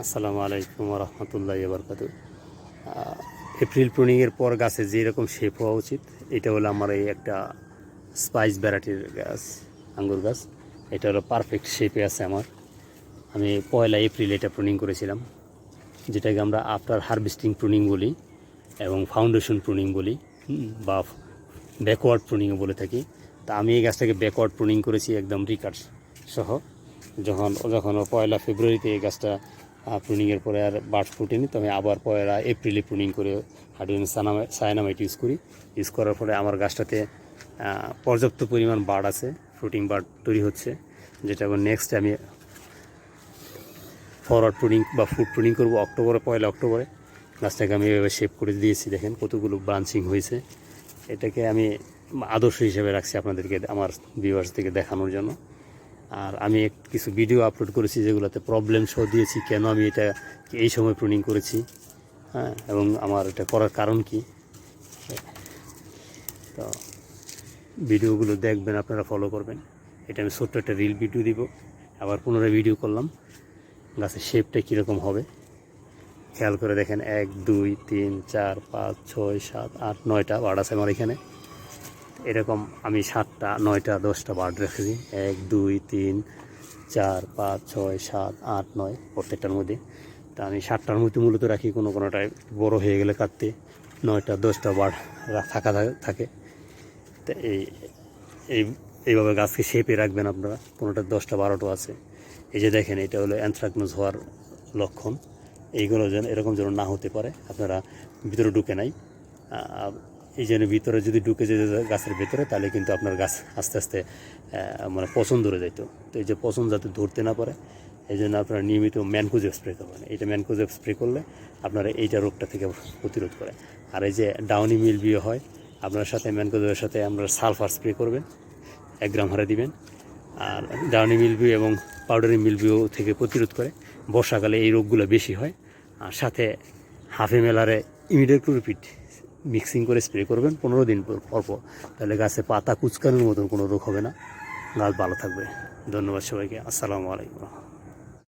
আসসালামু আলাইকুম রহমতুল্লাহ বরকাত এপ্রিল প্রুনিংয়ের পর গাছে যেরকম শেপ হওয়া উচিত, এটা হলো আমার এই একটা স্পাইস ভ্যারাইটির গাছ, আঙ্গুর গাছ। এটা হলো পারফেক্ট শেপে আছে আমার। আমি পয়লা এপ্রিল এটা প্রুনিং করেছিলাম, যেটাকে আমরা আফটার হারভেস্টিং প্রুনিং বলি এবং ফাউন্ডেশন প্রুনিং বলি বা ব্যাকওয়ার্ড প্রুনিংও বলে থাকি। তা আমি এই গাছটাকে ব্যাকওয়ার্ড প্রুনিং করেছি একদম রিকার্ড সহ। যখন যখন পয়লা ফেব্রুয়ারিতে এই গাছটা প্রুনিংয়ের পরে আর বার্ড ফুটেনি, তো আমি আবার পয়লা এপ্রিলে প্রুনিং করে হাইড্রোজেন সায়ানামাইট ইউজ করি। ইউজ করার পরে আমার গাছটাতে পর্যাপ্ত পরিমাণ বার্ড আছে ফ্রুটিং বার্ড তৈরি হচ্ছে, যেটা আবার নেক্সট আমি ফরওয়ার্ড প্রুনিং বা ফুড প্রুনিং করব অক্টোবরে, পয়লা অক্টোবরে। গাছটাকে আমি এভাবে শেপ করে দিয়েছি, দেখেন কতগুলো ব্রাঞ্চিং হয়েছে। এটাকে আমি আদর্শ হিসেবে রাখছি আপনাদেরকে, আমার ভিউয়ার্স থেকে দেখানোর জন্য। আর আমি কিছু ভিডিও আপলোড করেছি যেগুলোতে প্রবলেম শো দিয়েছি, কেন আমি এটা এই সময় প্রুনিং করেছি হ্যাঁ এবং আমার এটা করার কারণ কি। তো ভিডিওগুলো দেখবেন, আপনারা ফলো করবেন। এটা আমি ছোট্ট একটা রিল ভিডিও দিব। আবার পুনরায় ভিডিও করলাম। গাছের শেপটা কীরকম হবে? খেয়াল করে দেখেন, এক, দুই, তিন, চার, পাঁচ, ছয়, সাত, আট, নয়টা বার্ড আছে আমার এখানে। এরকম আমি সাতটা, নয়টা, দশটা বার্ড রেখেছি। এক, দুই, তিন, চার, পাঁচ, ছয়, সাত, আট, নয়, প্রত্যেকটার মধ্যে। তা আমি সাতটার মধ্যে মূলত রাখি, কোনো কোনোটায় বড় হয়ে গেলে কাটতে। নয়টা, দশটা বার্ড থাকা থাকে। তা এই এই, এইভাবে গাছকে শেপে রাখবেন আপনারা। কোনোটা দশটা, বারোটা আছে। এই যে দেখেন, এটা হলো অ্যানথ্রাকনোজ হওয়ার লক্ষণ। এইগুলো যেন এরকম যেন না হতে পারে, আপনারা ভিতরে ঢুকে নাই। এই জন্য ভিতরে যদি ঢুকে যেতে গাছের ভেতরে, তাহলে কিন্তু আপনার গাছ আস্তে আস্তে মানে পছন্দ ধরে যেত তো এই যে পছন্দ যাতে ধরতে না পারে, এই জন্য আপনারা নিয়মিত ম্যানকোজেব স্প্রে করবেন। এইটা ম্যানকোজেব স্প্রে করলে আপনারা এইটা রোগটা থেকে প্রতিরোধ করে। আর এই যে ডাউনি মিল বিয়ে হয়, আপনার সাথে ম্যানকোজের সাথে আপনারা সালফার স্প্রে করবেন, এক গ্রাম হারে দিবেন। আর ডাউনি মিলভিউ এবং পাউডারি মিলভিউ থেকে প্রতিরোধ করে। বর্ষাকালে এই রোগগুলো বেশি হয়। আর সাথে হাফে মেলারে ইমিডিয়েট মিক্সিং করে স্প্রে করবেন পনেরো দিন পর পর। তাহলে গাছে পাতা কুচকানোর মতন কোনো রোগ হবে না। গাছ ভালো থাকবে। ধন্যবাদ সবাইকে। আসসালামু আলাইকুম।